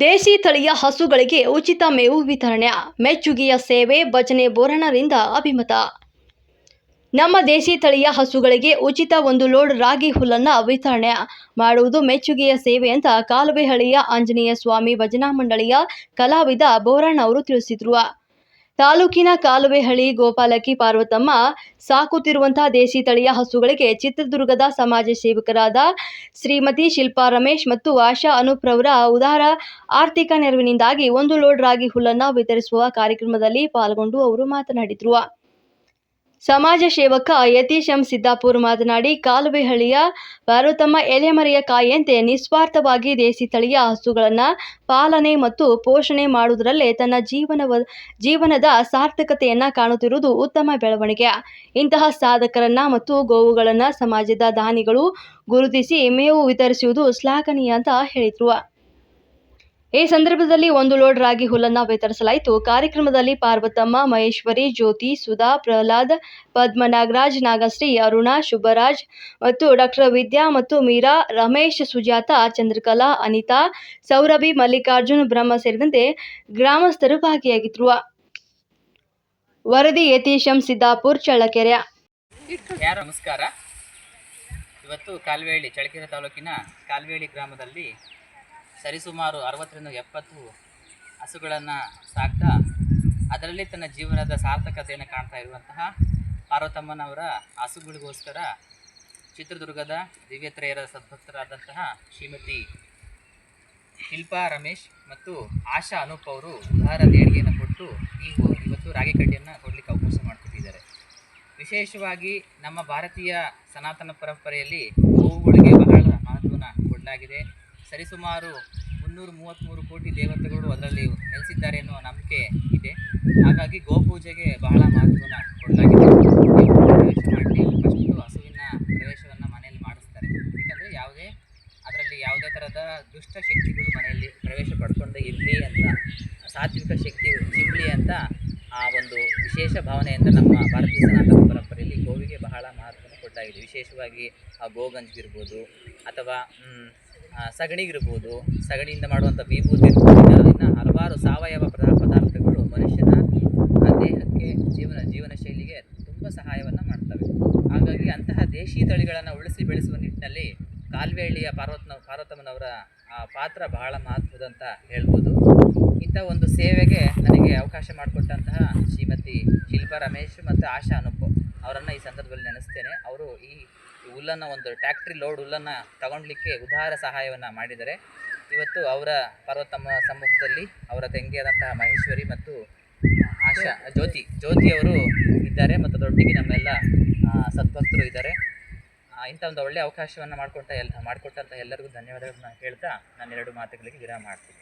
ದೇಸಿ ತಳಿಯ ಹಸುಗಳಿಗೆ ಉಚಿತ ಮೇವು ವಿತರಣೆ, ಮೆಚ್ಚುಗೆಯ ಸೇವೆ, ಭಜನೆ ಬೋರಣರಿಂದ ಅಭಿಮತ. ನಮ್ಮ ದೇಶಿ ತಳಿಯ ಹಸುಗಳಿಗೆ ಉಚಿತ ಒಂದು ಲೋಡ್ ರಾಗಿ ಹುಲ್ಲನ್ನ ವಿತರಣೆ ಮಾಡುವುದು ಮೆಚ್ಚುಗೆಯ ಸೇವೆ ಅಂತ ಕಾಲುವೆಹಳ್ಳಿಯ ಆಂಜನೇಯ ಸ್ವಾಮಿ ಭಜನಾ ಮಂಡಳಿಯ ಕಲಾವಿದ ಬೋರಣ್ಣ ಅವರು ತಿಳಿಸಿದ್ರು. ತಾಲೂಕಿನ ಕಾಲುವೆಹಳ್ಳಿ ಗೋಪಾಲಕಿ ಪಾರ್ವತಮ್ಮ ಸಾಕುತ್ತಿರುವಂತಹ ದೇಸಿ ತಳಿಯ ಹಸುಗಳಿಗೆ ಚಿತ್ರದುರ್ಗದ ಸಮಾಜ ಸೇವಕರಾದ ಶ್ರೀಮತಿ ಶಿಲ್ಪಾ ರಮೇಶ್ ಮತ್ತು ಆಶಾ ಅನುಪ್ರವರ ಉದಾರ ಆರ್ಥಿಕ ನೆರವಿನಿಂದಾಗಿ ಒಂದು ಲೋಡ್ ರಾಗಿ ಹುಲ್ಲನ್ನು ವಿತರಿಸುವ ಕಾರ್ಯಕ್ರಮದಲ್ಲಿ ಪಾಲ್ಗೊಂಡು ಅವರು ಮಾತನಾಡಿದರು. ಸಮಾಜ ಸೇವಕ ಯತೀಶ್ ಎಂ ಸಿದ್ದಾಪುರ್ ಮಾತನಾಡಿ, ಕಾಲುವೆಹಳ್ಳಿಯ ಪಾರ್ವತಮ್ಮ ಎಲೆಮರೆಯ ಕಾಯಿಯಂತೆ ನಿಸ್ವಾರ್ಥವಾಗಿ ದೇಸಿ ತಳಿಯ ಹಸುಗಳನ್ನು ಪಾಲನೆ ಮತ್ತು ಪೋಷಣೆ ಮಾಡುವುದರಲ್ಲೇ ತನ್ನ ಜೀವನವ, ಜೀವನದ ಸಾರ್ಥಕತೆಯನ್ನು ಕಾಣುತ್ತಿರುವುದು ಉತ್ತಮ ಬೆಳವಣಿಗೆ. ಇಂತಹ ಸಾಧಕರನ್ನ ಮತ್ತು ಗೋವುಗಳನ್ನು ಸಮಾಜದ ದಾನಿಗಳು ಗುರುತಿಸಿ ಮೇವು ವಿತರಿಸುವುದು ಶ್ಲಾಘನೀಯ ಅಂತ ಹೇಳಿದರು. ಈ ಸಂದರ್ಭದಲ್ಲಿ ಒಂದು ಲೋಡ್ ರಾಗಿ ಹುಲ್ಲನ್ನು ವಿತರಿಸಲಾಯಿತು. ಕಾರ್ಯಕ್ರಮದಲ್ಲಿ ಪಾರ್ವತಮ್ಮ, ಮಹೇಶ್ವರಿ, ಜ್ಯೋತಿ, ಸುಧಾ, ಪ್ರಹ್ಲಾದ್ ಪದ್ಮ ನಾಗರಾಜ್ ನಾಗಶ್ರೀ, ಅರುಣಾ, ಶುಭರಾಜ್ ಮತ್ತು ಡಾಕ್ಟರ್ ವಿದ್ಯಾ ಮತ್ತು ಮೀರಾ, ರಮೇಶ್, ಸುಜಾತ, ಚಂದ್ರಕಲಾ, ಅನಿತಾ, ಸೌರಭಿ, ಮಲ್ಲಿಕಾರ್ಜುನ್, ಬ್ರಹ್ಮ ಸೇರಿದಂತೆ ಗ್ರಾಮಸ್ಥರು ಭಾಗಿಯಾಗಿದ್ರು. ವರದಿ ಯತೀಶಂ ಸಿದ್ದಾಪುರ್, ಚಳ್ಳಕೆರೆ. ನಮಸ್ಕಾರ? ಇವತ್ತು ಕಾಲ್ವೇಳಿ, ಚಳ್ಳಕೆರೆ ತಾಲೂಕಿನ ಕಾಲ್ವೇಳಿ ಗ್ರಾಮದಲ್ಲಿ ಸರಿಸುಮಾರು ಅರವತ್ತರಿಂದ ಎಪ್ಪತ್ತು ಹಸುಗಳನ್ನು ಸಾಕ್ತಾ ಅದರಲ್ಲಿ ತನ್ನ ಜೀವನದ ಸಾರ್ಥಕತೆಯನ್ನು ಕಾಣ್ತಾ ಇರುವಂತಹ ಪಾರ್ವತಮ್ಮನವರ ಹಸುಗಳಿಗೋಸ್ಕರ ಚಿತ್ರದುರ್ಗದ ದಿವ್ಯತ್ರೆಯರ ಸದ್ಭಕ್ತರಾದಂತಹ ಶ್ರೀಮತಿ ಶಿಲ್ಪಾ ರಮೇಶ್ ಮತ್ತು ಆಶಾ ಅನೂಪ್ ಅವರು ಉದಾರ ದೇಣಿಗೆಯನ್ನು ಕೊಟ್ಟು ಈ ಇವತ್ತು ರಾಗಿ ಕಡ್ಡಿಯನ್ನು ಕೊಡಲಿಕ್ಕೆ ಅವಕಾಶ ಮಾಡಿಕೊಟ್ಟಿದ್ದಾರೆ. ವಿಶೇಷವಾಗಿ ನಮ್ಮ ಭಾರತೀಯ ಸನಾತನ ಪರಂಪರೆಯಲ್ಲಿ ಗೋವುಗಳಿಗೆ ಬಹಳ ಮಹತ್ವನ ಕೊಡಲಾಗಿದೆ. ಸರಿಸುಮಾರು ಮುನ್ನೂರು ಮೂವತ್ತ್ಮೂರು ಕೋಟಿ ದೇವತೆಗಳು ಅದರಲ್ಲಿ ನೆಲೆಸಿದ್ದಾರೆ ಎನ್ನುವ ನಂಬಿಕೆ ಇದೆ. ಹಾಗಾಗಿ ಗೋಪೂಜೆಗೆ ಬಹಳ ಮಹತ್ವವನ್ನು ಕೊಡಲಾಗಿದೆ ಪ್ರವೇಶ ಮಾಡಿ ಫಸ್ಟು ಹಸುವಿನ ಪ್ರವೇಶವನ್ನು ಮನೆಯಲ್ಲಿ ಮಾಡಿಸ್ತಾರೆ. ಯಾಕಂದರೆ ಯಾವುದೇ, ಅದರಲ್ಲಿ ಯಾವುದೇ ಥರದ ದುಷ್ಟ ಶಕ್ತಿಗಳು ಮನೆಯಲ್ಲಿ ಪ್ರವೇಶ ಪಡ್ಕೊಂಡು ಇರಲಿ ಅಂತ, ಸಾತ್ವಿಕ ಶಕ್ತಿ ಸಿಗಲಿ ಅಂತ ಆ ಒಂದು ವಿಶೇಷ ಭಾವನೆಯಿಂದ ನಮ್ಮ ಭಾರತೀಯ ಸನಾತನ ಪರಂಪರೆಯಲ್ಲಿ ಗೋವಿಗೆ ಬಹಳ ಮಹತ್ವವನ್ನು ಕೊಡಲಾಗಿದೆ ವಿಶೇಷವಾಗಿ ಆ ಗೋಗಂಜಿಗಿರ್ಬೋದು ಅಥವಾ ಸಗಣಿಗಿರ್ಬೋದು, ಸಗಣಿಯಿಂದ ಮಾಡುವಂಥ ವಿಭೂತಿ ಇನ್ನು ಹಲವಾರು ಸಾವಯವ ಪದಾ, ಪದಾರ್ಥಗಳು ಮನುಷ್ಯನ ದೇಹಕ್ಕೆ, ಜೀವನ ಜೀವನ ಶೈಲಿಗೆ ತುಂಬ ಸಹಾಯವನ್ನು ಮಾಡ್ತವೆ. ಹಾಗಾಗಿ ಅಂತಹ ದೇಶಿ ತಳಿಗಳನ್ನು ಉಳಿಸಿ ಬೆಳೆಸುವ ನಿಟ್ಟಿನಲ್ಲಿ ಕಾಲ್ವೇಳಿಯ ಪಾರ್ವತನ, ಪಾರ್ವತಮ್ಮನವರ ಪಾತ್ರ ಬಹಳ ಮಹತ್ವದಂತ ಹೇಳ್ಬೋದು. ಇಂಥ ಒಂದು ಸೇವೆಗೆ ನನಗೆ ಅವಕಾಶ ಮಾಡಿಕೊಟ್ಟಂತಹ ಶ್ರೀಮತಿ ಶಿಲ್ಪಾ ರಮೇಶ್ ಮತ್ತು ಆಶಾ ಅನುಪ್. ಅವರನ್ನು ಈ ಸಂದರ್ಭದಲ್ಲಿ ನೆನೆಸ್ತೇನೆ. ಅವರು ಈ ಹುಲ್ಲನ್ನು ಒಂದು ಟ್ಯಾಕ್ಟ್ರಿ ಲೋಡ್ ಹುಲ್ಲನ್ನು ತಗೊಳ್ಲಿಕ್ಕೆ ಉದಾರ ಸಹಾಯವನ್ನು ಮಾಡಿದ್ದಾರೆ. ಇವತ್ತು ಅವರ ಪರ್ವತಮ್ಮ ಸಮ್ಮುಖದಲ್ಲಿ ಅವರ ತಂಗಿಯಾದಂತಹ ಮಹೇಶ್ವರಿ ಮತ್ತು ಆಶಾ, ಜ್ಯೋತಿ ಜ್ಯೋತಿಯವರು ಇದ್ದಾರೆ ಮತ್ತು ದೊಡ್ಡಿಗೆ ನಮ್ಮೆಲ್ಲ ಸದ್ಭಕ್ತರು ಇದ್ದಾರೆ. ಇಂಥ ಒಂದು ಒಳ್ಳೆಯ ಅವಕಾಶವನ್ನು ಮಾಡಿಕೊಟ್ಟ ಎಲ್ಲ ಮಾಡಿಕೊಟ್ಟಂಥ ಎಲ್ಲರಿಗೂ ಧನ್ಯವಾದಗಳನ್ನ ಹೇಳ್ತಾ ನಾನು ಎರಡು ಮಾತುಗಳಿಗೆ ವಿರಾಮ ಮಾಡ್ತೀನಿ.